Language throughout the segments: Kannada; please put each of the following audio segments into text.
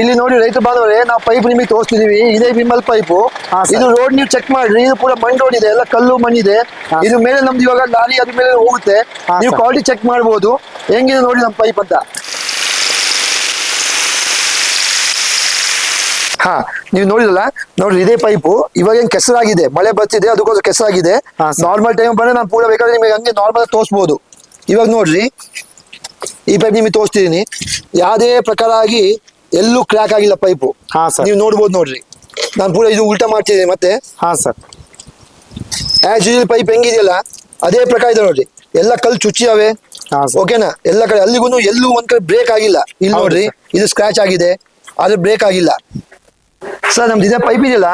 ಇಲ್ಲಿ ನೋಡಿ ರೈತ ಬಾಂಧವರೇ ನಾವು ಪೈಪ್ ನಿಮಗೆ ತೋರಿಸ್ತಿದೀವಿ. ಇದೇ ಬಿಮ್ಮಲ್ ಪೈಪ್ ಇದು ರೋಡ್ ನೀವು ಚೆಕ್ ಮಾಡ್ರಿ ಇದು ಪೂರಾ ಮಣ್ಣು ರೋಡ್ ಇದೆ ಎಲ್ಲ ಕಲ್ಲು ಮಣ್ಣಿದೆ ಇದ್ರ ಇದು ಮೇಲೆ ನಮ್ದು ಇವಾಗ ಲಾರಿ ಅದ್ರ ಮೇಲೆ ಹೋಗುತ್ತೆ. ನೀವು ಕ್ವಾಲಿಟಿ ಚೆಕ್ ಮಾಡ್ಬೋದು. ಹೆಂಗಿದೆ ನೋಡಿ ನಮ್ಮ ಪೈಪ್ ಅಂತ. ಹಾ ನೀವು ನೋಡಿದಲ್ಲ ನೋಡ್ರಿ ಇದೇ ಪೈಪು ಇವಾಗ ಏನ್ ಕೆಸರಾಗಿದೆ? ಮಳೆ ಬರ್ತಿದೆ ಅದಕ್ಕೋಸ್ಕರ ಕೆಸರಾಗಿದೆ. ನಾರ್ಮಲ್ ಟೈಮ್ ಬಂದ್ರೆ ನಾನು ಪೂರ ಬೇಕಾದ್ರೆ ನಿಮಗೆ ಹಂಗೆ ನಾರ್ಮಲ್ ತೋರಿಸ್ಬೋದು. ಇವಾಗ ನೋಡ್ರಿ ಈ ಪೈಪ್ ನಿಮಗೆ ತೋರಿಸ್ತಿದೀನಿ. ಯಾವುದೇ ಪ್ರಕಾರ ಆಗಿ ಎಲ್ಲೂ ಕ್ರ್ಯಾಕ್ ಆಗಿಲ್ಲ ಪೈಪು ಹಾ ಸರ್ ನೀವು ನೋಡ್ಬೋದು ನೋಡ್ರಿ. ನಾನು ಪೂರ ಇದು ಉಲ್ಟಾ ಮಾಡ್ತಿದ್ದೆ ಮತ್ತೆ. ಹಾ ಸರ್ ಆಸ್ ಯೂಶಲ್ ಪೈಪ್ ಹೆಂಗಿದೆಯಲ್ಲ ಅದೇ ಪ್ರಕಾರ ಇದೆ ನೋಡ್ರಿ. ಎಲ್ಲ ಕಲ್ ಚುಚ್ಚಿಯಾವೆ ಹಾ ಸರ್ ಓಕೆನಾ ಎಲ್ಲ ಕಡೆ ಅಲ್ಲಿಗೂ ಎಲ್ಲೂ ಒಂದ್ ಕಡೆ ಬ್ರೇಕ್ ಆಗಿಲ್ಲ. ಇಲ್ಲಿ ಹೌದು ನೋಡ್ರಿ ಇದು ಸ್ಕ್ರಾಚ್ ಆಗಿದೆ. ಆದ್ರೆ ಬ್ರೇಕ್ ಆಗಿಲ್ಲ. ಸರ್ ನಮ್ದು ಇದೇ ಪೈಪ್ ಇದೆಯಲ್ಲ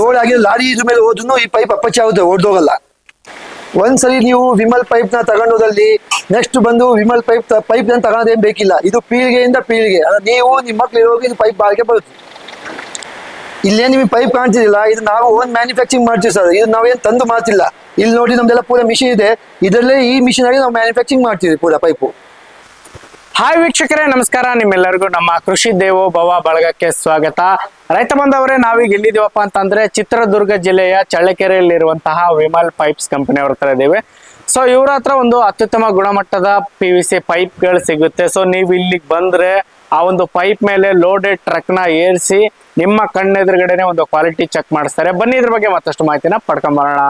ಲೋಡ್ ಆಗಿ ಲಾರಿ ಇದ್ರ ಮೇಲೆ ಹೋದ್ರು ಈ ಪೈಪ್ ಅಪ್ಪಚ್ಚಿ ಆಗುತ್ತೆ ಹೊಡೆದೋಗಲ್ಲ ಒಂದ್ಸರಿ ನೀವು ವಿಮಲ್ ಪೈಪ್ನ ತಗೊಂಡೋದಲ್ಲಿ ನೆಕ್ಸ್ಟ್ ಬಂದು ವಿಮಲ್ ಪೈಪ್ ಪೈಪ್ನ ತಗೊಳೋದೇನು ಬೇಕಿಲ್ಲ. ಇದು ಪೀಳಿಗೆಯಿಂದ ಪೀಳಿಗೆ. ನೀವು ನಿಮ್ಮ ಮಕ್ಳು ಇರೋಗಿ ಇದು ಪೈಪ್ ಬಾಳಿಕೆ ಬರುತ್ತೆ. ಇಲ್ಲೇ ನಿಮಗೆ ಪೈಪ್ ಕಾಣ್ತಿದಿಲ್ಲ ಇದು ನಾವು ಓನ್ ಮ್ಯಾನುಫ್ಯಾಕ್ಚರಿಂಗ್ ಮಾಡ್ತೀವಿ ಸರ್ ಇದು ನಾವೇನು ತಂದು ಮಾಡ್ತಿಲ್ಲ ಇಲ್ಲಿ ನೋಡಿ ನಮ್ದೆಲ್ಲ ಪೂರ ಮಿಷಿನ್ ಇದೆ. ಇದರಲ್ಲೇ ಈ ಮಿಷಿನ್ ಆಗಿ ನಾವು ಮ್ಯಾನುಫ್ಯಾಕ್ಚರಿಂಗ್ ಮಾಡ್ತೀವಿ ಪೂರ ಪೈಪು ಹಾಯ್ ವೀಕ್ಷಕರೇ, ನಮಸ್ಕಾರ. ನಿಮ್ಮೆಲ್ಲರಿಗೂ ನಮ್ಮ ಕೃಷಿ ದೇವೋ ಭವ ಬಳಗಕ್ಕೆ ಸ್ವಾಗತ. ರೈತ ಬಂದವರೇ, ನಾವೀಗ ಎಲ್ಲಿದ್ದೀವಪ್ಪ ಅಂತಂದ್ರೆ ಚಿತ್ರದುರ್ಗ ಜಿಲ್ಲೆಯ ಚಳ್ಳಕೆರೆಯಲ್ಲಿರುವಂತಹ ವಿಮಲ್ ಪೈಪ್ಸ್ ಕಂಪನಿ ಅವ್ರ ಹತ್ರ ಇದ್ದೀವಿ. ಸೊ ಇವ್ರ ಹತ್ರ ಒಂದು ಅತ್ಯುತ್ತಮ ಗುಣಮಟ್ಟದ ಪಿ ವಿ ಸಿ ಪೈಪ್ಗಳು ಸಿಗುತ್ತೆ. ಸೊ ನೀವು ಇಲ್ಲಿಗೆ ಬಂದ್ರೆ ಆ ಒಂದು ಪೈಪ್ ಮೇಲೆ ಲೋಡೆಡ್ ಟ್ರಕ್ನ ಏರಿಸಿ ನಿಮ್ಮ ಕಣ್ಣೆದುರುಗಡೆನೆ ಒಂದು ಕ್ವಾಲಿಟಿ ಚೆಕ್ ಮಾಡಿಸ್ತಾರೆ. ಬನ್ನಿ ಇದ್ರ ಬಗ್ಗೆ ಮತ್ತಷ್ಟು ಮಾಹಿತಿನ ಪಡ್ಕೊಂಬರೋಣ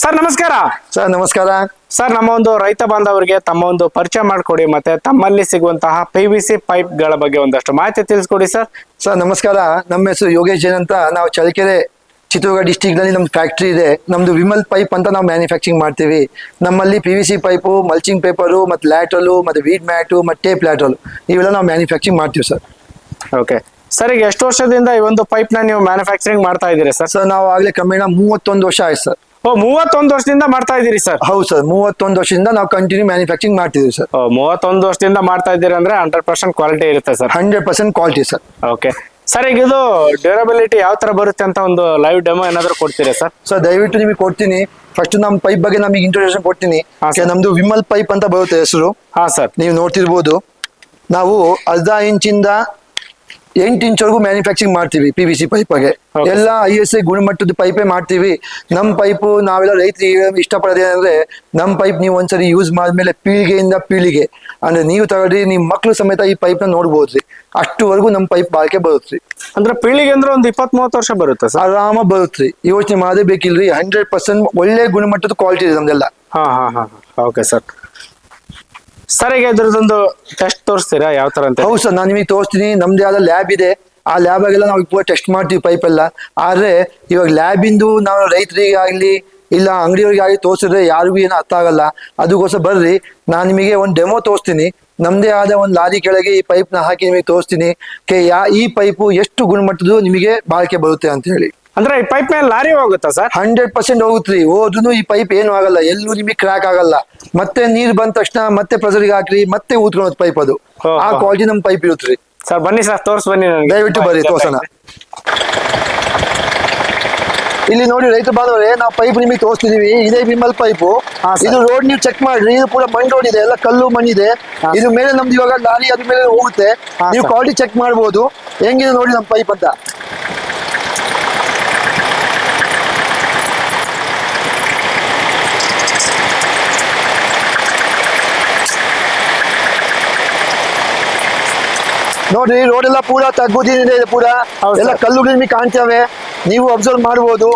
ಸರ್ ನಮಸ್ಕಾರ. ಸರ್ ನಮಸ್ಕಾರ. ಸರ್ ನಮ್ಮ ಒಂದು ರೈತ ಬಾಂಧವರಿಗೆ ತಮ್ಮ ಒಂದು ಪರಿಚಯ ಮಾಡಿಕೊಡಿ ಮತ್ತೆ ತಮ್ಮಲ್ಲಿ ಸಿಗುವಂತಹ ಪಿ ವಿ ಸಿ ಪೈಪ್ಗಳ ಬಗ್ಗೆ ಒಂದಷ್ಟು ಮಾಹಿತಿ ತಿಳಿಸ್ಕೊಡಿ ಸರ್. ಸರ್ ನಮಸ್ಕಾರ. ನಮ್ಮ ಹೆಸರು ಯೋಗೇಶ್ ಜೈನ್ ಅಂತ ನಾವು ಚಳ್ಳಕೆರೆ ಚಿತ್ರದುರ್ಗ ಡಿಸ್ಟಿಕ್ನಲ್ಲಿ ನಮ್ದು ಫ್ಯಾಕ್ಟ್ರಿ ಇದೆ. ನಮ್ದು ವಿಮಲ್ ಪೈಪ್ ಅಂತ ನಾವು ಮ್ಯಾನುಫ್ಯಾಕ್ಚರಿಂಗ್ ಮಾಡ್ತೀವಿ. ನಮ್ಮಲ್ಲಿ P V C pipe mulching paper ಮತ್ತು ಲ್ಯಾಟ್ರಲು ಮತ್ತು ವೀಡ್ ಮ್ಯಾಟು ಮತ್ತು ಟೇಪ್ ಲ್ಯಾಟಲ್ ಇವೆಲ್ಲ ನಾವು ಮ್ಯಾನುಫ್ಯಾಕ್ಚರಿಂಗ್ ಮಾಡ್ತೀವಿ ಸರ್. ಓಕೆ ಸರ್ ಈಗ ಎಷ್ಟು ವರ್ಷದಿಂದ ಈ ಒಂದು ಪೈಪ್ನ ನೀವು ಮ್ಯಾನುಫ್ಯಾಕ್ಚರಿಂಗ್ ಮಾಡ್ತಾ ಇದ್ದೀರಾ ಸರ್? ಸರ್ ನಾವು ಆಗಲೇ ಕ್ರಮೇಣ ಮೂವತ್ತೊಂದು ವರ್ಷ ಆಯ್ತು ಸರ್. ಓ ಮೂವತ್ತೊಂದು ವರ್ಷದಿಂದ ಮಾಡ್ತಾ ಇದ್ದೀರಿ ಸರ್? ಹೌದು ಸರ್ ಮೂವತ್ತೊಂದು ವರ್ಷದಿಂದ ನಾವು ಕಂಟಿನ್ಯೂ ಮ್ಯಾನುಫ್ಯಾಕ್ಚರಿಂಗ್ ಮಾಡ್ತಿದ್ದೀವಿ ಸರ್. ಮೂವತ್ತೊಂದು ವರ್ಷದಿಂದ ಮಾಡ್ತಾ ಇದ್ದೀರಿ ಅಂದ್ರೆ ಹಂಡ್ರೆಡ್ ಪರ್ಸೆಂಟ್ ಕ್ವಾಲಿಟಿ ಇರುತ್ತೆ sir. Hundred percent quality sir. Okay sir ಈಗ ಇದು ಡ್ಯೂರಬಿಲಿಟಿ ಯಾವ ತರ ಬರುತ್ತೆ ಅಂತ ಒಂದು ಲೈವ್ ಡೆಮೋ ಏನಾದ್ರು ಕೊಡ್ತೀರಾ ಸರ್? ಸರ್ ದಯವಿಟ್ಟು ನಿಮಗೆ ಕೊಡ್ತೀನಿ. ಫಸ್ಟ್ ನಮ್ಮ ಪೈಪ್ ಬಗ್ಗೆ ನಮಗೆ ಇಂಟ್ರೊಡಕ್ಷನ್ ಕೊಡ್ತೀನಿ. Okay. ನಮ್ದು ವಿಮಲ್ ಪೈಪ್ ಅಂತ ಬರುತ್ತೆ ಹೆಸರು. ಹಾ ಸರ್ ನೀವು ನೋಡ್ತಿರ್ಬೋದು. ನಾವು ಅರ್ಧ ಇಂಚಿಂದ ಎಂಟು ಇಂಚ್ವರೆಗೂ ಮ್ಯಾನುಫ್ಯಾಕ್ಚರಿಂಗ್ ಮಾಡ್ತೀವಿ ಪಿ ವಿ ಸಿ ಪೈಪ್ಗೆ. ಎಲ್ಲ ಐ ಎಸ್ ಐ ಗುಣಮಟ್ಟದ ಪೈಪೇ ಮಾಡ್ತೀವಿ. ನಮ್ಮ ಪೈಪು ನಾವೆಲ್ಲ ರೈತರಿಗೆ ಇಷ್ಟಪಡೋದೇನಂದ್ರೆ ನಮ್ಮ ಪೈಪ್ ನೀವು ಒಂದ್ಸರಿ ಯೂಸ್ ಮಾಡಿದ್ಮೇಲೆ ಪೀಳಿಗೆಯಿಂದ ಪೀಳಿಗೆ. ಅಂದ್ರೆ ನೀವು ತಗೊಳ್ರಿ ನಿಮ್ಮ ಮಕ್ಕಳು ಸಮೇತ ಈ ಪೈಪ್ನ ನೋಡ್ಬೋದ್ರಿ ಅಷ್ಟುವರೆಗೂ ನಮ್ಮ ಪೈಪ್ ಬಾಳಿಕೆ ಬರುತ್ತೆ ಅಂದ್ರೆ ಪೀಳಿಗೆ ಅಂದ್ರೆ ಒಂದು ಇಪ್ಪತ್ತ್ ಮೂವತ್ತು ವರ್ಷ ಬರುತ್ತೆ ಸರ್? ಆರಾಮ ಬರುತ್ತೆ ಯೋಚನೆ ಮಾಡೇ ಬೇಕಿಲ್ರಿ. ಹಂಡ್ರೆಡ್ ಪರ್ಸೆಂಟ್ ಒಳ್ಳೆ ಗುಣಮಟ್ಟದ ಕ್ವಾಲಿಟಿ ಇದೆ ನಮ್ದೆಲ್ಲ. ಹಾ ಹಾ ಹಾ ಓಕೆ ಸರ್ ಸರ್ ಈಗ ಇದ್ರದೊಂದು ಟೆಸ್ಟ್ ತೋರಿಸ್ತೀರಾ? ಯಾವ ತರ ಅಂತ? ಹೌದು ಸರ್, ನಾನು ನಿಮಗೆ ತೋರಿಸ್ತೀನಿ. ನಮ್ದೇ ಆದ ಲ್ಯಾಬ್ ಇದೆ. ಆ ಲ್ಯಾಬ್ ಆಗೆಲ್ಲ ನಾವು ಪೂರ ಟೆಸ್ಟ್ ಮಾಡ್ತೀವಿ ಪೈಪ್ ಎಲ್ಲ. ಆದ್ರೆ ಇವಾಗ ಲ್ಯಾಬಿಂದು ನಾವು ರೈತರಿಗೆ ಆಗ್ಲಿ ಇಲ್ಲ ಅಂಗಡಿಯವ್ರಿಗೆ ಆಗಲಿ ತೋರಿಸಿದ್ರೆ ಯಾರಿಗೂ ಏನು ಅರ್ಥ ಆಗಲ್ಲ. ಅದಕ್ಕೋಸ್ಕರ ಬರ್ರಿ. ನಾನು ನಿಮಗೆ ಒಂದು ಡೆಮೋ ತೋರಿಸ್ತೀನಿ. ನಮ್ದೇ ಆದ ಒಂದು ಲಾರಿ ಕೆಳಗೆ ಈ ಪೈಪ್ನ ಹಾಕಿ ನಿಮಗೆ ತೋರಿಸ್ತೀನಿ. ಕೆ, ಯಾ, ಈ ಪೈಪು ಎಷ್ಟು ಗುಣಮಟ್ಟದ್ದು ನಿಮಗೆ ಬಾಳಿಕೆ ಬರುತ್ತೆ ಅಂತ ಹೇಳಿ. ಅಂದ್ರೆ ಈ ಪೈಪ್ ಮೇಲೆ ಲಾರಿ ಹೋಗುತ್ತಾ ಸರ್ ಹಂಡ್ರೆಡ್ ಪರ್ಸೆಂಟ್ ಹೋಗುತ್ತೆ. ಓದುನು ಈ ಪೈಪ್ ಏನು ಆಗಲ್ಲ. ಎಲ್ಲೂ ನಿಮಗೆ ಕ್ರ್ಯಾಕ್ ಆಗಲ್ಲ. ಮತ್ತೆ ನೀರು ಬಂದ ತಕ್ಷಣ ಮತ್ತೆ ಪ್ರೆಸರ್ಗೆ ಹಾಕ್ರಿ ಮತ್ತೆ ಊದ್ಕೊಳೋದು ಪೈಪ್ ಅದು. ಹೋ, ಆ ಹೋ. ಕ್ವಾಲಿಟಿ ನಮ್ ಪೈಪ್ ಇರುತ್ತೆ ಸರ್ ಬನ್ನಿ ಸರ್ ತೋರ್ಸ್ ಬನ್ನಿ ನನಗೆ. ದಯವಿಟ್ಟು ಬರ್ರಿ ತೋರ್ಸೋಣ. ಇಲ್ಲಿ ನೋಡಿ ರೈತ ಬಾಂಧವರೇ ನಾವು ಪೈಪ್ ನಿಮಗೆ ತೋರಿಸ್ತಿದೀವಿ. ಇದೇ ವಿಮಲ್ ಪೈಪು ಹಾ. ಇದು ರೋಡ್ ನೀವು ಚೆಕ್ ಮಾಡ್ರಿ. ಇದು ಪೂರ ಮಣ್ಣು ರೋಡ್ ಇದೆ. ಎಲ್ಲ ಕಲ್ಲು ಮಣ್ಣಿದೆ ಹಾ, ಇದು ಮೇಲೆ ನಮ್ದು ಇವಾಗ ಲಾರಿ ಅದ್ರ ಮೇಲೆ ಹೋಗುತ್ತೆ. ಹಾ, ನೀವು. ಕ್ವಾಲಿಟಿ ಚೆಕ್ ಮಾಡ್ಬೋದು. ಹೆಂಗಿದೆ ನೋಡಿ ನಮ್ಮ ಪೈಪ್ ಅಂತ. ನೋಡ್ರಿ ರೋಡ್ ಎಲ್ಲ ಪೂರ ತಗ್ಗುದಿದೆ ಇದೆ ಪೂರ. ಎಲ್ಲ. ಕಲ್ಲುಗಳು ನಿಮಗೆ ಕಾಣ್ತವೆ. ನೀವು ಅಬ್ಸರ್ವ್ ಮಾಡಬಹುದು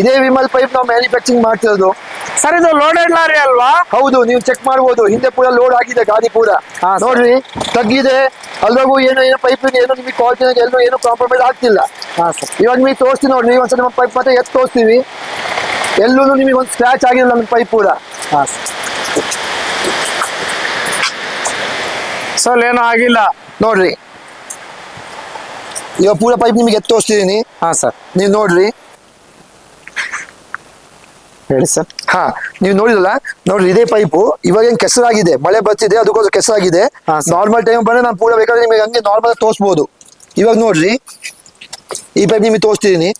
ಇದೇ ವಿಮಲ್ ಪೈಪ್ ನಾವು ಮ್ಯಾನುಫ್ಯಾಕ್ಚರಿಂಗ್ ಮಾಡ್ತಿರೋದು. ಸರ್ ಇದು ಲೋಡೆಡ್ ಲಾರಿ ಅಲ್ವಾ? ಹೌದು ನೀವು ಚೆಕ್ ಮಾಡಬಹುದು ಹಿಂದೆ ಪೂರ ಲೋಡ್ ಆಗಿದೆ ಗಾಡಿ ಪೂರ. ನೋಡ್ರಿ ತಗ್ಗಿದೆ. ಅಲ್ವಾಗೂ ಏನೋ ಏನೋ ಪೈಪ್ ಏನೋ ನಿಮಗೆ ಕ್ವಾಲಿಟಿ ಎಲ್ಲೂ ಏನೋ ಕಾಂಪ್ರಮೈಸ್ ಆಗ್ತಿಲ್ಲ. ಇವಾಗ ನೀವು ತೋರಿಸ್ತೀನಿ ನೋಡ್ರಿ ಒಂದ್ಸಲ ನಮ್ಮ ಪೈಪ್ ಮತ್ತೆ ಎತ್ತು ತೋರಿಸ್ತೀವಿ. ಎಲ್ಲೂ ನಿಮಗೆ ಒಂದು ಸ್ಕ್ರಾಚ್ ಆಗಿಲ್ಲ ನಮ್ಮ ಪೈಪ್ ಪೂರ. ಸರ್. ಸೊ ಏನೂ ಆಗಿಲ್ಲ. ನೋಡ್ರಿ. ಇವಾಗ ಪೂರ ಪೈಪ್ ನಿಮಗೆ ಎತ್ತು ತೋರಿಸ್ತಿದ್ದೀನಿ ಹಾ ಸರ್ ನೀವು ನೋಡ್ರಿ. ಹೇಳಿ ಸರ್ ಹಾ ನೀವು ನೋಡಿದಲ್ಲ ನೋಡ್ರಿ ಇದೇ ಪೈಪು ಇವಾಗ ಏನ್ ಕೆಸರಾಗಿದೆ? ಮಳೆ ಬರ್ತಿದೆ ಅದಕ್ಕೋಸ್ಕರ ಕೆಸರಾಗಿದೆ. ಹಾ. ನಾರ್ಮಲ್ ಟೈಮ್ ಬಂದ್ರೆ ನಾನು ಪೂರ ಬೇಕಾದ್ರೆ ನಿಮಗೆ ಹಂಗೆ ನಾರ್ಮಲ್ ತೋರಿಸ್ಬೋದು. ಇವಾಗ ನೋಡ್ರಿ. ಈ ಪೈಪ್ ನಿಮಗೆ ತೋರಿಸ್ತಿದ್ದೀನಿ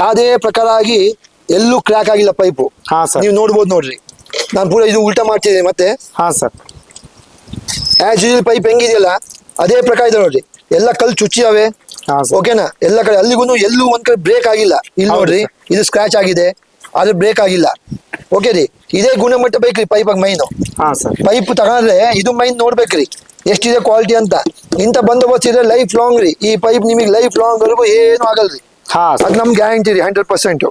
ಯಾವುದೇ ಪ್ರಕಾರ ಆಗಿ ಎಲ್ಲೂ ಕ್ರ್ಯಾಕ್ ಆಗಿಲ್ಲ ಪೈಪು ಹಾ ಸರ್ ನೀವು ನೋಡ್ಬೋದು ನೋಡ್ರಿ. ನಾನು ಪೂರ ಇದು ಉಲ್ಟಾ ಮಾಡ್ತಿದ್ದೀನಿ ಮತ್ತೆ. ಹಾ ಸರ್ ಆಸ್ ಯೂಶಲ್ ಪೈಪ್ ಹೆಂಗಿದೆಯಲ್ಲ ಅದೇ ಪ್ರಕಾರ ಇದೆ ನೋಡ್ರಿ. ಎಲ್ಲ ಕಲ್ ಸರ್. ಓಕೆನಾ ಎಲ್ಲ ಕಡೆ ಅಲ್ಲಿಗೂ ಎಲ್ಲೂ ಒಂದ್ ಕಡೆ ಬ್ರೇಕ್ ಆಗಿಲ್ಲ. ಇಲ್ಲಿ ನೋಡ್ರಿ ಇದು ಸ್ಕ್ರಾಚ್ ಆಗಿದೆ. ಆದ್ರೆ ಬ್ರೇಕ್ ಆಗಿಲ್ಲ. ಓಕೆ ರೀ? ಇದೇ ಗುಣಮಟ್ಟ ಬೇಕ್ರಿ ಪೈಪ್ ಮೈನ್. ಪೈಪ್ ತಗೊಂಡ್ರೆ ಇದು ಮೈನ್ ನೋಡ್ಬೇಕ್ರಿ. ಎಷ್ಟಿದೆ ಕ್ವಾಲಿಟಿ ಅಂತ. ಇಂತ ಬಂದೋಬಸ್ತ್ ಇದ್ರೆ ಲೈಫ್ ಲಾಂಗ್ ರೀ. ಈ ಪೈಪ್ ನಿಮಗೆ ಲೈಫ್ ಲಾಂಗ್ ವರೆಗೂ ಏನು ಆಗಲ್ರಿ. ಹಾ ಅದು ನಮ್ ಗ್ಯಾರಂಟಿ ರೀ ಹಂಡ್ರೆಡ್ ಪರ್ಸೆಂಟ್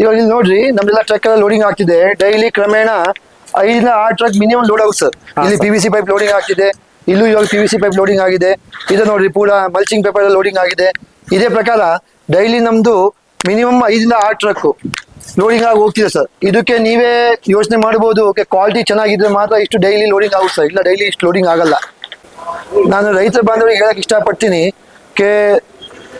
ಇವಾಗ ಇಲ್ಲಿ ನೋಡ್ರಿ ನಮ್ದೆಲ್ಲ ಟ್ರಕ್ ಎಲ್ಲ ಲೋಡಿಂಗ್ ಆಗ್ತಿದೆ. ಡೈಲಿ ಕ್ರಮೇಣ ಐದರಿಂದ ಆ ಟ್ರಕ್ ಮಿನಿಮಮ್ ಲೋಡ್ ಆಗುತ್ತೆ ಸರ್. ಇಲ್ಲಿ. P V C pipe loading ಆಗ್ತಿದೆ ಇಲ್ಲೂ ಇವಾಗ P V C pipe loading ಆಗಿದೆ. ಇದು ನೋಡ್ರಿ ಪೂರಾ ಮಲ್ಚಿಂಗ್ ಪೇಪರ್ ಲೋಡಿಂಗ್ ಆಗಿದೆ. ಇದೇ ಪ್ರಕಾರ ಡೈಲಿ ನಮ್ದು ಮಿನಿಮಮ್ ಐದರಿಂದ ಆ ಟ್ರಕ್ ಲೋಡಿಂಗ್ ಆಗಿ ಹೋಗ್ತಿದೆ ಸರ್. ಇದಕ್ಕೆ ನೀವೇ ಯೋಚನೆ ಮಾಡಬಹುದು ಓಕೆ ಕ್ವಾಲಿಟಿ ಚೆನ್ನಾಗಿದ್ರೆ ಮಾತ್ರ ಇಷ್ಟು ಡೈಲಿ ಲೋಡಿಂಗ್ ಆಗುತ್ತೆ ಸರ್. ಇಲ್ಲ ಡೈಲಿ ಇಷ್ಟು ಲೋಡಿಂಗ್ ಆಗಲ್ಲ. ನಾನು ರೈತರ ಬಾಂಧವರಿಗೆ ಹೇಳಕ್ ಇಷ್ಟಪಡ್ತೀನಿ. ಕೇ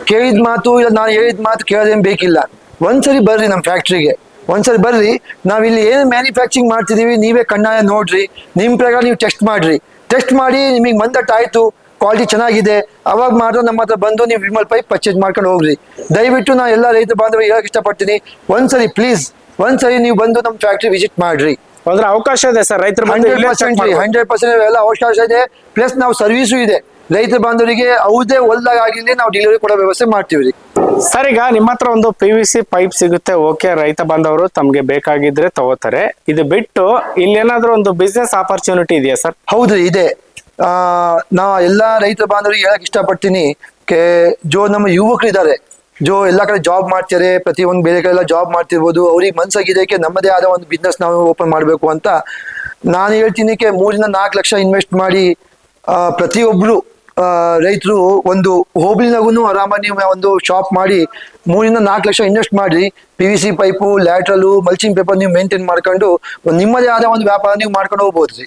ಕೇಳಿದ ಮಾತು ಇಲ್ಲ ನಾನು ಹೇಳಿದ ಮಾತು ಕೇಳೋದೇನು ಬೇಕಿಲ್ಲ. ಒಂದ್ಸರಿ ಬರ್ರಿ ನಮ್ಮ ಫ್ಯಾಕ್ಟ್ರಿಗೆ ಒಂದ್ಸರಿ ಬರ್ರಿ ನಾವಿಲ್ಲಿ ಏನು ಮ್ಯಾನುಫ್ಯಾಕ್ಚರಿಂಗ್ ಮಾಡ್ತಿದೀವಿ ನೀವೇ ಕಣ್ಣಾಯ ನೋಡ್ರಿ ನಿಮ್ಮ ಪ್ರಕಾರ ನೀವು ಟೆಸ್ಟ್ ಮಾಡ್ರಿ. ಟೆಸ್ಟ್ ಮಾಡಿ ನಿಮಗೆ ಮಂದಟ್ ಆಯ್ತು ಕ್ವಾಲಿಟಿ ಚೆನ್ನಾಗಿದೆ ಅವಾಗ ಮಾತ್ರ ನಮ್ಮ ಹತ್ರ ಬಂದು ನೀವು ವಿಮಲ್ ಪೈಪ್ ಪರ್ಚೇಸ್ ಮಾಡ್ಕೊಂಡು ಹೋಗ್ರಿ. ದಯವಿಟ್ಟು ನಾನು ಎಲ್ಲ ರೈತ ಬಾಂಧವರಿಗೆ ಹೇಳಕ್ ಇಷ್ಟಪಡ್ತೀನಿ ಒಂದ್ಸರಿ ಪ್ಲೀಸ್ ಒಂದ್ಸರಿ ನೀವು ಬಂದು ನಮ್ಮ ಫ್ಯಾಕ್ಟ್ರಿ ವಿಸಿಟ್ ಮಾಡ್ರಿ. ಅಂದ್ರೆ ಅವಕಾಶ ಇದೆ ಸರ್ ರೈತರ ಹಂಡ್ರೆಡ್ ಪರ್ಸೆಂಟ್ ಹಂಡ್ರೆಡ್ ಪರ್ಸೆಂಟ್ ಎಲ್ಲ ಅವಕಾಶ ಇದೆ ಪ್ಲಸ್ ನಾವು ಸರ್ವಿಸು ಇದೆ. ರೈತ ಬಾಂಧವರಿಗೆ ಅವ್ರದೇ ಹೊಲ್ದಾಗ ಆಗಿರಲಿ ನಾವು ಡೆಲಿವರಿ ಕೊಡೋ ವ್ಯವಸ್ಥೆ ಮಾಡ್ತೀವಿ ರೀ ಸರ್ ಈಗ ನಿಮ್ಮ ಹತ್ರ ಒಂದು ಪಿ ವಿ ಸಿ ಪೈಪ್ ಸಿಗುತ್ತೆ ಓಕೆ ರೈತ ಬಂದವರು ತಮ್ಗೆ ಬೇಕಾಗಿದ್ರೆ ತಗೋತಾರೆ. ಇದು ಬಿಟ್ಟು ಇಲ್ಲೇನಾದ್ರೂ ಒಂದು ಬಿಸ್ನೆಸ್ ಆಪರ್ಚುನಿಟಿ ಇದೆಯಾ ಸರ್? ಹೌದು ಇದೆ. ಆ, ನಾ ಎಲ್ಲಾ ರೈತ ಬಾಂಧವರಿಗೆ ಹೇಳಕ್ ಇಷ್ಟಪಡ್ತೀನಿ. ಕೆ ಜೋ ನಮ್ಮ ಯುವಕರು ಇದ್ದಾರೆ ಜೋ ಎಲ್ಲಾ ಕಡೆ ಜಾಬ್ ಮಾಡ್ತಾರೆ ಪ್ರತಿಯೊಂದು ಬೇರೆ ಕಡೆ ಎಲ್ಲ ಜಾಬ್ ಮಾಡ್ತಿರ್ಬೋದು. ಅವ್ರಿಗೆ ಮನ್ಸಾಗಿದ್ದಕ್ಕೆ ನಮ್ಮದೇ ಆದ ಒಂದು ಬಿಸ್ನೆಸ್ ನಾವು ಓಪನ್ ಮಾಡಬೇಕು ಅಂತ. ನಾನು ಹೇಳ್ತೀನಿ ಕೆ ಮೂರಿಂದ ನಾಲ್ಕು ಲಕ್ಷ ಇನ್ವೆಸ್ಟ್ ಮಾಡಿ ಆ, ಪ್ರತಿಯೊಬ್ರು ರೈತರು ಒಂದು ಹೋಬಳಿನಾಗೂ ಆರಾಮಾಗಿ ಒಂದು ಶಾಪ್ ಮಾಡಿ ಮೂರಿಂದ ನಾಲ್ಕು ಲಕ್ಷ ಇನ್ವೆಸ್ಟ್ ಮಾಡಿ P V C pipe lateral mulching paper ನೀವು ಮೇಂಟೈನ್ ಮಾಡ್ಕೊಂಡು ಒಂದು ನಿಮ್ಮದೇ ಆದ ಒಂದು ವ್ಯಾಪಾರ ನೀವು ಮಾಡ್ಕೊಂಡು ಹೋಗ್ಬೋದು ರೀ.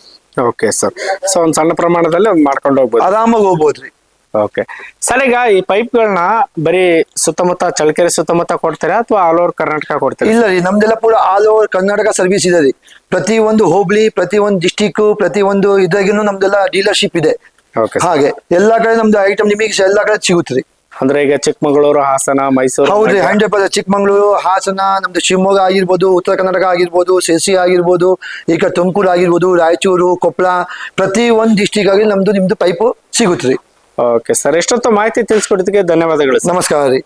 ಓಕೆ ಸರ್ ಸೊ ಒಂದು ಸಣ್ಣ ಪ್ರಮಾಣದಲ್ಲಿ ಒಂದು ಮಾಡ್ಕೊಂಡು ಹೋಗ್ಬೋದು. ಆರಾಮಾಗಿ ಹೋಗ್ಬೋದ್ರಿ ಓಕೆ ಸರ್ ಈಗ ಈ ಪೈಪ್ಗಳನ್ನ ಬರೀ ಸುತ್ತಮುತ್ತ ಚಳ್ಳಕೆರೆ ಸುತ್ತಮುತ್ತ ಕೊಡ್ತೀರಾ ಅಥವಾ ಆಲ್ ಓವರ್ ಕರ್ನಾಟಕ ಕೊಡ್ತೀರಾ? ಇಲ್ಲ ರೀ ನಮ್ದೆಲ್ಲ ಪೂರ ಆಲ್ ಓವರ್ ಕರ್ನಾಟಕ ಸರ್ವಿಸ್ ಇದೆ ರೀ. ಪ್ರತಿ ಒಂದು ಹೋಬಳಿ ಪ್ರತಿ ಒಂದು ಡಿಸ್ಟಿಕ್ ಪ್ರತಿ ಒಂದು ಇದಾಗಿನೂ ನಮ್ದೆಲ್ಲ ಡೀಲರ್ಶಿಪ್ ಇದೆ. ಓಕೆ ಹಾಗೆ ಎಲ್ಲಾ ಕಡೆ ನಮ್ದು ಐಟಮ್ ನಿಮಗೆ ಎಲ್ಲಾ ಕಡೆ ಸಿಗುತ್ತೆ ರೀ ಅಂದ್ರೆ ಈಗ ಚಿಕ್ಕಮಗಳೂರು ಹಾಸನ ಮೈಸೂರು ಹೌದ್ರಿ ಹಂಡ್ರೆಡ್ ಪರ್ಸೆಂಟ್ ಚಿಕ್ಕಮಂಗ್ಳೂರು ಹಾಸನ ನಮ್ದು ಶಿವಮೊಗ್ಗ ಆಗಿರ್ಬೋದು ಉತ್ತರ ಕರ್ನಾಟಕ ಆಗಿರ್ಬೋದು ಶಿರ್ಸಿ ಆಗಿರ್ಬೋದು ಈಗ ತುಮಕೂರು ಆಗಿರ್ಬೋದು ರಾಯಚೂರು ಕೊಪ್ಪಳ ಪ್ರತಿ ಒಂದು ಡಿಸ್ಟಿಕ್ ಆಗಿ ನಮ್ದು ನಿಮ್ದು ಪೈಪು ಸಿಗುತ್ತೆ ರೀ ಓಕೆ ಸರ್ ಎಷ್ಟೊತ್ತು ಮಾಹಿತಿ ತಿಳಿಸ್ಕೊಡೋದಕ್ಕೆ ಧನ್ಯವಾದಗಳು ಸರ್ ನಮಸ್ಕಾರ ರೀ.